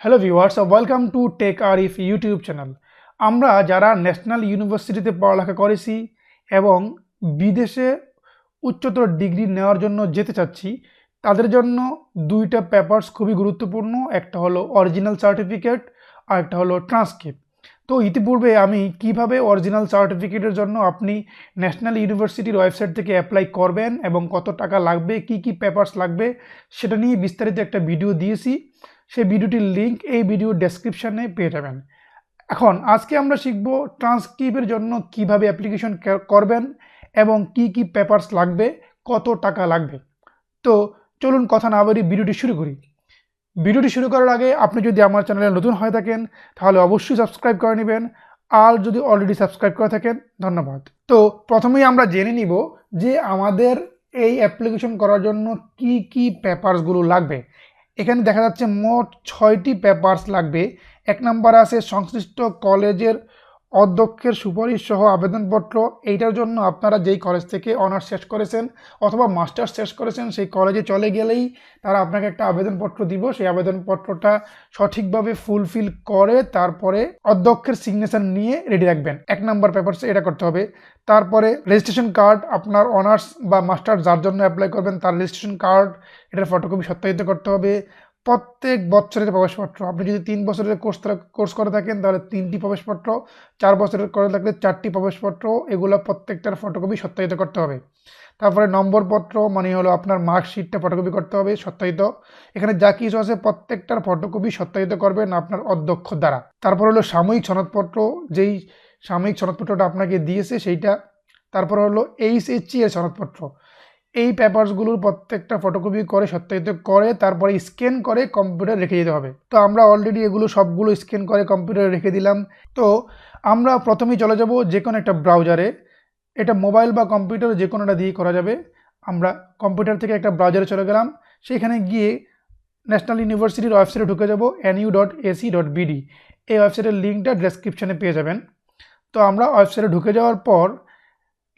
Hello viewers welcome to tech Arif YouTube channel আমরা যারা national ইউনিভার্সিটিতে পড়ালেখা করেছি এবং বিদেশে উচ্চতর ডিগ্রি নেওয়ার জন্য যেতে চাচ্ছি, তাদের জন্য দুইটা পেপারস খুবই গুরুত্বপূর্ণ, একটা হলো অরিজিনাল সার্টিফিকেট আর একটা হলো ট্রান্সক্রিপ্ট তো ইতিপূর্বে আমি কীভাবে অরিজিনাল সার্টিফিকেটের জন্য আপনি ন্যাশনাল ইউনিভার্সিটির ওয়েবসাইট থেকে অ্যাপ্লাই করবেন এবং কত টাকা লাগবে, কি কি পেপারস লাগবে, সেটা নিয়ে বিস্তারিত একটা ভিডিও দিয়েছি। সেই ভিডিওটির লিঙ্ক এই ভিডিও ডেসক্রিপশানে পেয়ে যাবেন। এখন, আজকে আমরা শিখব ট্রান্সক্রিপের জন্য কীভাবে অ্যাপ্লিকেশন করবেন এবং কি কি পেপারস লাগবে, কত টাকা লাগবে। তো চলুন কথা না বলি ভিডিওটি শুরু করি। ভিডিওটি শুরু করার আগে আপনি যদি আমার চ্যানেলে নতুন হয়ে থাকেন, তাহলে অবশ্যই সাবস্ক্রাইব করে নেবেন। আর যদি অলরেডি সাবস্ক্রাইব করে থাকেন, ধন্যবাদ। তো প্রথমেই আমরা জেনে নিব যে আমাদের এই অ্যাপ্লিকেশন করার জন্য কি কি পেপারসগুলো লাগবে। এখানে দেখা যাচ্ছে মোট ছয়টি পেপারস লাগবে। এক নাম্বার আছে সংশ্লিষ্ট কলেজের অধ্যক্ষের সুপারিশ সহ আবেদনপত্র এইটার জন্য আপনারা যেই কলেজ থেকে অনার্স শেষ করেছেন অথবা মাস্টার্স শেষ করেছেন, সেই কলেজে চলে গেলেই তারা আপনাকে একটা আবেদনপত্র দিব। সেই আবেদনপত্রটা সঠিকভাবে ফুলফিল করে তারপরে অধ্যক্ষের সিগনেচার নিয়ে রেডি রাখবেন। এক নম্বর পেপারসে এটা করতে হবে। তারপরে রেজিস্ট্রেশন কার্ড আপনার অনার্স বা মাস্টার্স যার জন্য অ্যাপ্লাই করবেন, তার রেজিস্ট্রেশন কার্ড এটার ফটোকপি সত্যায়িত করতে হবে। প্রত্যেক বছরের প্রবেশপত্র। আপনি যদি তিন বছরের কোর্স কোর্স করে থাকেন, তাহলে তিনটি প্রবেশপত্র, চার বছরের করে থাকলে চারটি প্রবেশপত্র, এগুলো প্রত্যেকটার ফটোকপি সত্যায়িত করতে হবে। তারপরে নম্বরপত্র মানে হলো আপনার মার্কশিটটা ফটোকপি করতে হবে সত্যায়িত। এখানে যা কিছু আছে প্রত্যেকটার ফটোকপি সত্যায়িত করবেন আপনার অধ্যক্ষ দ্বারা। তারপর হলো সাময়িক সনদপত্র, যেই সাময়িক সনদপত্রটা আপনাকে দিয়েছে সেইটা। তারপর হলো এইচএসসি এর সনদপত্র। এই পেপারসগুলোর প্রত্যেকটা ফটোকপি করে, সত্যায়িত করে, তারপরে স্ক্যান করে কম্পিউটারে রেখে যেতে হবে। তো আমরা অলরেডি এগুলো সবগুলো স্ক্যান করে কম্পিউটারে রেখে দিলাম। তো আমরা প্রথমেই চলে যাব যে কোনো একটা ব্রাউজারে এটা মোবাইল বা কম্পিউটার যে কোনোটা দিয়ে করা যাবে। আমরা কম্পিউটার থেকে একটা ব্রাউজারে চলে গেলাম। সেখানে গিয়ে ন্যাশনাল ইউনিভার্সিটির ওয়েবসাইটে ঢুকে যাব NU dot AC dot BD এই ওয়েবসাইটের লিঙ্কটা ডেসক্রিপশানে পেয়ে যাবেন। তো আমরা ওয়েবসাইটে ঢুকে যাওয়ার পর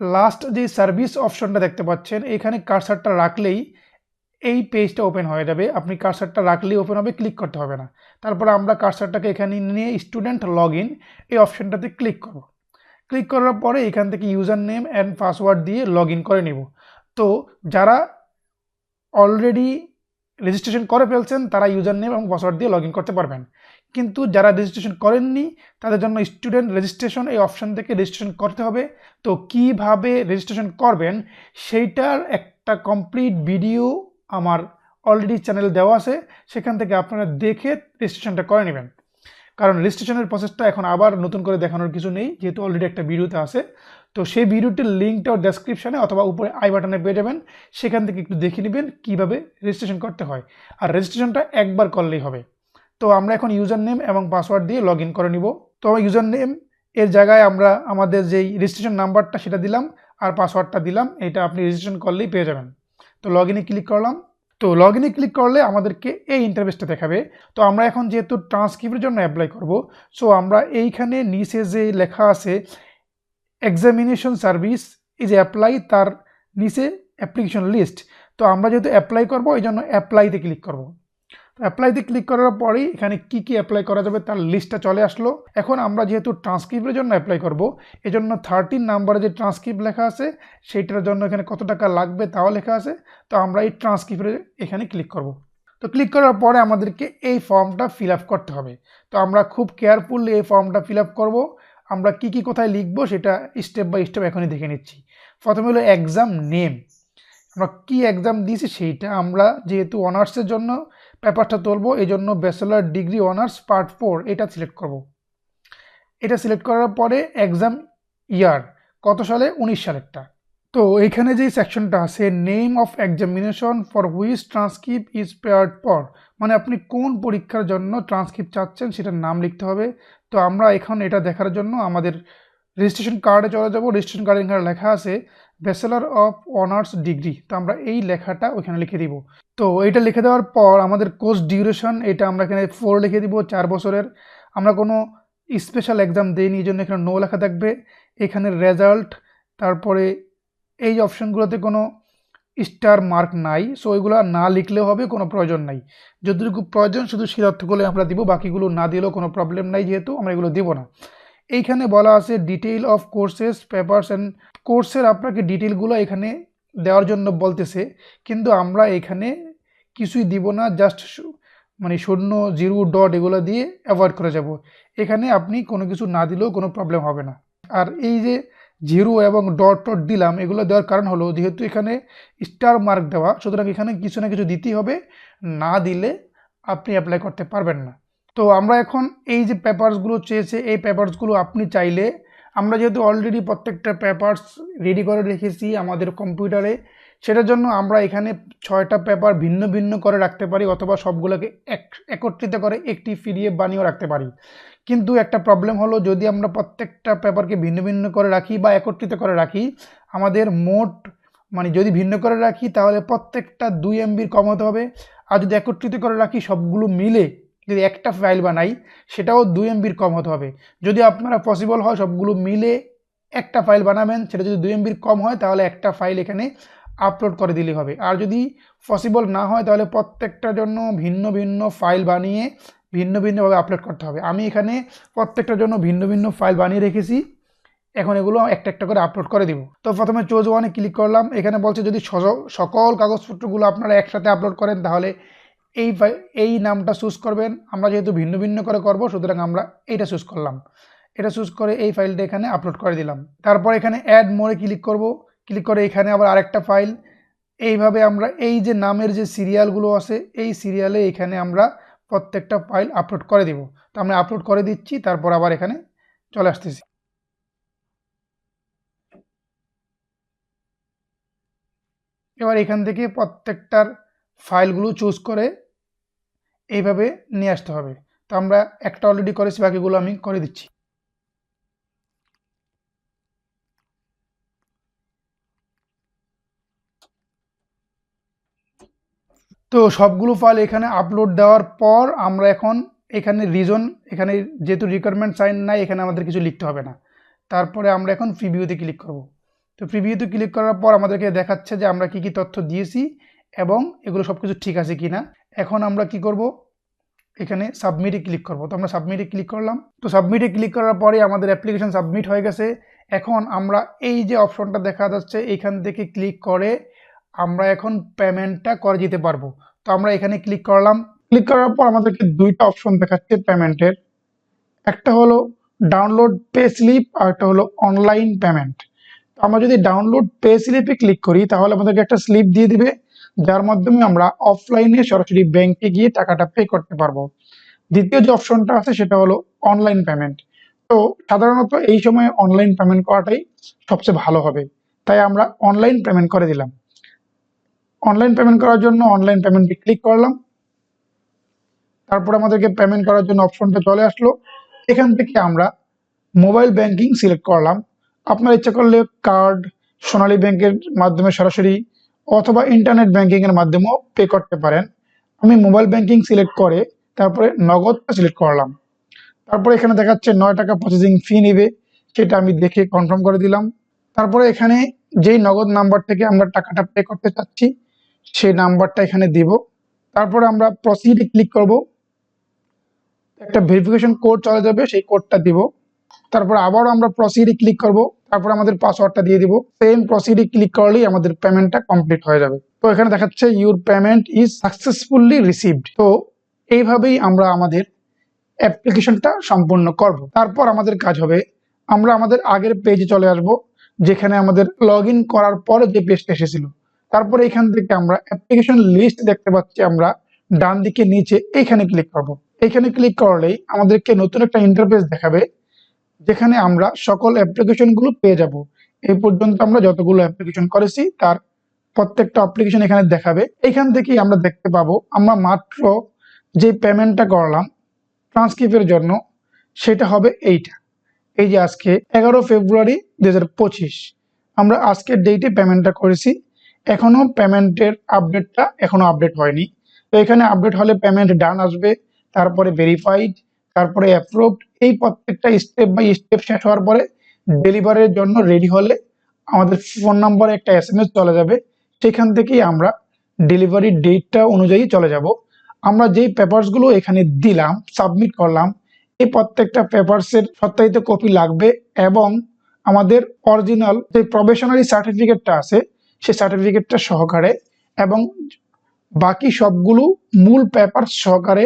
লাস্ট যে সার্ভিস অপশনটা দেখতে পাচ্ছেন, এখানে কারসারটা রাখলেই এই পেজটা ওপেন হয়ে যাবে। আপনি কারসারটা রাখলেই ওপেন হবে ক্লিক করতে হবে না। তারপরে আমরা কারসারটাকে এখানে নিয়ে স্টুডেন্ট লগ ইন এই অপশনটাতে ক্লিক করব। ক্লিক করার পরে এখান থেকে ইউজার নেম অ্যান্ড পাসওয়ার্ড দিয়ে লগ করে নেব। তো যারা অলরেডি রেজিস্ট্রেশন করে ফেলছেন, তারা ইউজার নেম এবং পাসওয়ার্ড দিয়ে লগ করতে পারবেন। কিন্তু যারা রেজিস্ট্রেশন করেননি, তাদের জন্য স্টুডেন্ট রেজিস্ট্রেশন এই অপশান থেকে রেজিস্ট্রেশন করতে হবে। তো কীভাবে রেজিস্ট্রেশন করবেন, সেইটার একটা কমপ্লিট ভিডিও আমার অলরেডি চ্যানেল দেওয়া আছে। সেখান থেকে আপনারা দেখে রেজিস্ট্রেশনটা করে নেবেন। কারণ রেজিস্ট্রেশনের প্রসেসটা এখন আবার নতুন করে দেখানোর কিছু নেই, যেহেতু অলরেডি একটা ভিডিওতে আছে। তো সেই ভিডিওটির লিঙ্কটাও ডেসক্রিপশানে অথবা উপরে আই বাটনে পেয়ে যাবেন, সেখান থেকে একটু দেখে নেবেন কীভাবে রেজিস্ট্রেশন করতে হয়। আর রেজিস্ট্রেশনটা একবার করলেই হবে। তো আমরা এখন ইউজার নেম এবং পাসওয়ার্ড দিয়ে লগ করে নিব। তো ইউজার নেম এর জায়গায় আমরা আমাদের যেই রেজিস্ট্রেশন নাম্বারটা সেটা দিলাম, আর পাসওয়ার্ডটা দিলাম, এটা আপনি রেজিস্ট্রেশন করলেই পেয়ে যাবেন। তো লগ ক্লিক করলাম তো লগ ইনে ক্লিক করলে আমাদেরকে এই ইন্টারভেসটা দেখাবে। তো আমরা এখন যেহেতু ট্রান্সক্রিপ্টের জন্য অ্যাপ্লাই করব সো আমরা এইখানে নিচে যে লেখা আছে এক্সামিনেশন সার্ভিস ইজ অ্যাপ্লাই তার নিচে অ্যাপ্লিকেশন লিস্ট তো আমরা যেহেতু অ্যাপ্লাই করব এই জন্য অ্যাপ্লাইতে ক্লিক করব। তো অ্যাপ্লাইতে ক্লিক করার পরেই এখানে কি কি অ্যাপ্লাই করা যাবে তার লিস্টটা চলে আসলো। এখন আমরা যেহেতু ট্রান্সক্রিপ্টের জন্য অ্যাপ্লাই করব এই জন্য থার্টিন নাম্বারে যে ট্রান্সক্রিপ্ট লেখা আছে, সেইটার জন্য এখানে কত টাকা লাগবে তাও লেখা আছে। তো আমরা এই ট্রান্সক্রিপ্টে এখানে ক্লিক করব। তো ক্লিক করার পরে আমাদেরকে এই ফর্মটা ফিল করতে হবে। তো আমরা খুব কেয়ারফুলি এই ফর্মটা ফিল করব। আমরা কি কি কোথায় লিখব সেটা স্টেপ বাই স্টেপ এখনই দেখে নিচ্ছি। প্রথমে হলো এক্সাম নেম আমরা কি এক্সাম দিয়েছি সেইটা আমরা যেহেতু অনার্সের জন্য পেপারটা তুলবো এই জন্য bachelor degree honours part four এটা সিলেক্ট করব। এটা সিলেক্ট করার পরে এক্সাম ইয়ার কত সালে? উনিশ সালেরটা। তো এখানে যেই সেকশনটা আছে name of examination for which transcript is prepared পর মানে আপনি কোন পরীক্ষার জন্য ট্রান্সক্রিপ্ট চাচ্ছেন, সেটার নাম লিখতে হবে। তো আমরা এখন এটা দেখার জন্য আমাদের রেজিস্ট্রেশন কার্ডে চলে যাব। রেজিস্ট্রেশন কার্ডে এখানে লেখা আছে ব্যাচেলার অফ অনার্স ডিগ্রি তো আমরা এই লেখাটা ওইখানে লিখে দিব। তো এটা লিখে দেওয়ার পর আমাদের কোর্স ডিউরেশন এটা আমরা এখানে ফোর লিখে দিব, চার বছরের। আমরা কোনো স্পেশাল এক্সাম দিইনি এই জন্য এখানে নো লেখা থাকবে। এখানে রেজাল্ট তারপরে এই অপশানগুলোতে কোনো স্টার মার্ক নাই। সো ওইগুলো না লিখলেও হবে, কোনো প্রয়োজন নাই। যতটুকু প্রয়োজন, শুধু সিদ্ধার্থগুলো আমরা দিব। বাকিগুলো না দিলেও কোনো প্রবলেম নাই যেহেতু, আমরা এগুলো দেবো না। এইখানে বলা আছে detail of courses papers and কোর্সের আপনাকে ডিটেলগুলো এখানে দেওয়ার জন্য বলতেছে। কিন্তু আমরা এখানে কিছুই দিব না জাস্ট মানে শূন্য জিরো ডট এগুলো দিয়ে অ্যাভয়েড করে যাব। এখানে আপনি কোনো কিছু না দিলেও কোনো প্রবলেম হবে না। আর এই যে জিরো এবং ডট টট দিলাম, এগুলো দেওয়ার কারণ হলো যেহেতু এখানে স্টার মার্ক দেওয়া, সুতরাং এখানে কিছু না কিছু দিতেই হবে, না দিলে আপনি অ্যাপ্লাই করতে পারবেন না। তো আমরা এখন এই যে পেপারসগুলো চেয়েছে, এই পেপারসগুলো আপনি চাইলে, আমরা যেহেতু অলরেডি প্রত্যেকটা পেপারস রেডি করে রেখেছি আমাদের কম্পিউটারে সেটার জন্য আমরা এখানে ছয়টা পেপার ভিন্ন ভিন্ন করে রাখতে পারি অথবা সবগুলোকে এক, একত্রিত করে একটি পিডিএফ বানিয়েও রাখতে পারি। কিন্তু একটা প্রবলেম হলো, যদি আমরা প্রত্যেকটা পেপারকে ভিন্ন ভিন্ন করে রাখি বা একত্রিত করে রাখি, আমাদের মোট মানে যদি ভিন্ন করে রাখি তাহলে প্রত্যেকটা দুই এমবির কম হতে হবে। আর যদি একত্রিত করে রাখি সবগুলো মিলে যদি একটা ফাইল বানাই, সেটাও দুই এমবির কম হতে হবে। যদি আপনারা পসিবল হয় সবগুলো মিলে একটা ফাইল বানাবেন, সেটা যদি দুই এমবির কম হয়, তাহলে একটা ফাইল এখানে আপলোড করে দিলে হবে। আর যদি পসিবল না হয়, তাহলে প্রত্যেকটার জন্য ভিন্ন ভিন্ন ফাইল বানিয়ে ভিন্ন ভিন্নভাবে আপলোড করতে হবে। আমি এখানে প্রত্যেকটার জন্য ভিন্ন ভিন্ন ফাইল বানিয়ে রেখেছি। এখন এগুলো একটা একটা করে আপলোড করে দিব। তো প্রথমে চোজ ওয়ানে ক্লিক করলাম। এখানে বলছে যদি সকল কাগজপত্রগুলো আপনারা একসাথে আপলোড করেন, তাহলে এই এই নামটা চুজ করবেন। আমরা যেহেতু ভিন্ন ভিন্ন করে করব, সুতরাং আমরা এইটা চুজ করলাম। এটা চুজ করে এই ফাইলটা এখানে আপলোড করে দিলাম। তারপর এখানে অ্যাড মোড়ে ক্লিক করব। ক্লিক করে এখানে আবার আরেকটা ফাইল এইভাবে আমরা এই যে নামের যে সিরিয়ালগুলো আছে, এই সিরিয়ালে এখানে আমরা প্রত্যেকটা ফাইল আপলোড করে দিব। তো আমরা আপলোড করে দিচ্ছি, তারপর আবার এখানে চলে আসতেছি। এবার এখান থেকে প্রত্যেকটার ফাইলগুলো চুজ করে এইভাবে নিয়ে আসতে হবে। তো আমরা একটা অলরেডি করেছি, বাকিগুলো আমি করে দিচ্ছি। তো সবগুলো ফাইল এখানে আপলোড দেওয়ার পর আমরা এখন এখানে রিজন এখানে যেহেতু রিকোয়ারমেন্ট সাইন নাই, এখানে আমাদের কিছু লিখতে হবে না। তারপরে আমরা এখন প্রিভিউতে ক্লিক করব। তো প্রিভিউতে ক্লিক করার পর আমাদেরকে দেখাচ্ছে যে আমরা কি কি তথ্য দিয়েছি এবং এগুলো সব কিছু ঠিক আছে কি না এখন আমরা কি করব? এখানে সাবমিটে ক্লিক করব। তো আমরা সাবমিটে ক্লিক করলাম। তো সাবমিটে ক্লিক করার পরে আমাদের অ্যাপ্লিকেশন সাবমিট হয়ে গেছে। এখন আমরা এই যে অপশনটা দেখা যাচ্ছে, এখান থেকে ক্লিক করে আমরা এখন পেমেন্টটা করে দিতে পারব। তো আমরা এখানে ক্লিক করলাম। ক্লিক করার পর আমাদেরকে দুইটা অপশন দেখাচ্ছে পেমেন্টের একটা হলো ডাউনলোড পে স্লিপ আর একটা হলো অনলাইন পেমেন্ট তো আমরা যদি ডাউনলোড পে স্লিপে ক্লিক করি, তাহলে আমাদেরকে একটা স্লিপ দিয়ে দিবে। যার মাধ্যমে আমরা অফলাইনে সরাসরি ব্যাংকে গিয়ে টাকাটা পে করতে পারব। দ্বিতীয় যে অপশনটা আছে সেটা হলো অনলাইন পেমেন্ট তো সাধারণত এই সময় অনলাইন পেমেন্ট করাটাই সবচেয়ে ভালো হবে। তাই আমরা অনলাইন পেমেন্ট করে দিলাম। অনলাইন পেমেন্ট করার জন্য অনলাইন পেমেন্টে ক্লিক করলাম। তারপর আমাদেরকে পেমেন্ট করার জন্য অপশনটা চলে আসলো। এখান থেকে আমরা মোবাইল ব্যাংকিং সিলেক্ট করলাম। আপনার ইচ্ছা করলে কার্ড সোনালী ব্যাংকের মাধ্যমে সরাসরি অথবা ইন্টারনেট ব্যাংকিং এর মাধ্যমেও পে করতে পারেন। আমি মোবাইল ব্যাংকিং সিলেক্ট করে তারপরে নগদটা সিলেক্ট করলাম। তারপরে এখানে দেখাচ্ছে নয় টাকা প্রসেসিং ফি নেবে, সেটা আমি দেখে কনফার্ম করে দিলাম। তারপরে এখানে যেই নগদ নাম্বার থেকে আমরা টাকাটা পে করতে চাচ্ছি, সেই নাম্বারটা এখানে দিব। তারপরে আমরা প্রসিডে ক্লিক করব। একটা ভেরিফিকেশন কোড চলে যাবে, সেই কোডটা দিব। তারপর আবারও আমরা প্রসিডে ক্লিক করব। তারপর আমাদের পাসওয়ার্ডটা দিয়ে দিব। সেম প্রসিডি ক্লিক করলেই আমাদের পেমেন্টটা কমপ্লিট হয়ে যাবে। তো এখানে দেখাচ্ছে your payment is successfully received তো এইভাবেই আমরা আমাদের অ্যাপ্লিকেশনটা সম্পূর্ণ করব। তারপর আমাদের কাজ হবে, আমরা আমাদের আগের পেজে চলে আসব, যেখানে আমাদের লগ করার পরে যে পেজটা এসেছিল। তারপর এখান থেকে আমরা অ্যাপ্লিকেশন লিস্ট দেখতে পাচ্ছি, আমরা ডান দিকে নিচে এইখানে ক্লিক করব। এইখানে ক্লিক করলেই আমাদেরকে নতুন একটা ইন্টারফেস দেখাবে যেখানে আমরা সকল অ্যাপ্লিকেশনগুলো পেয়ে যাব। এই পর্যন্ত আমরা যতগুলো অ্যাপ্লিকেশন করেছি, তার প্রত্যেকটা অ্যাপ্লিকেশন এখানে দেখাবে। এখান থেকেই আমরা দেখতে পাবো, আমরা মাত্র যে পেমেন্টটা করলাম ট্রান্সক্রিপ্টের জন্য, সেটা হবে এইটা। এই যে আজকে এগারো ফেব্রুয়ারি দুহাজার পঁচিশ, আমরা আজকের ডেটে পেমেন্টটা করেছি। এখনও পেমেন্টের আপডেটটা এখনও আপডেট হয়নি। তো এখানে আপডেট হলে পেমেন্ট ডান আসবে, তারপরে ভেরিফাইড তারপরে অ্যাপ্রুভড এই প্রত্যেকটা স্টেপ বাই স্টেপ শেষ হওয়ার পরে ডেলিভারির জন্য রেডি হলে আমাদের ফোন নম্বরে একটা এস এম এস চলে যাবে। সেখান থেকেই আমরা ডেলিভারি ডেটটা অনুযায়ী চলে যাব। আমরা যেই পেপারসগুলো এখানে দিলাম সাবমিট করলাম, এই প্রত্যেকটা পেপারসের সত্যায়িত কপি লাগবে এবং আমাদের অরিজিনাল যে প্রফেশনারি সার্টিফিকেটটা আছে, সেই সার্টিফিকেটটা সহকারে এবং বাকি সবগুলো মূল পেপার সহকারে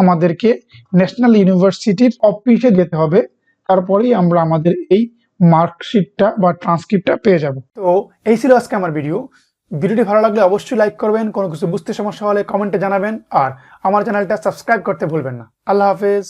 আমাদেরকে ন্যাশনাল ইউনিভার্সিটির অফিসে যেতে হবে। তারপরেই আমরা আমাদের এই মার্কশিটটা বা ট্রান্সক্রিপ্টটা পেয়ে যাব। তো এই ছিল আজকে আমার ভিডিও ভিডিওটি ভালো লাগলে অবশ্যই লাইক করবেন, কোনো কিছু বুঝতে সমস্যা হলে কমেন্টে জানাবেন। আর আমার চ্যানেলটা সাবস্ক্রাইব করতে ভুলবেন না। আল্লাহ হাফেজ।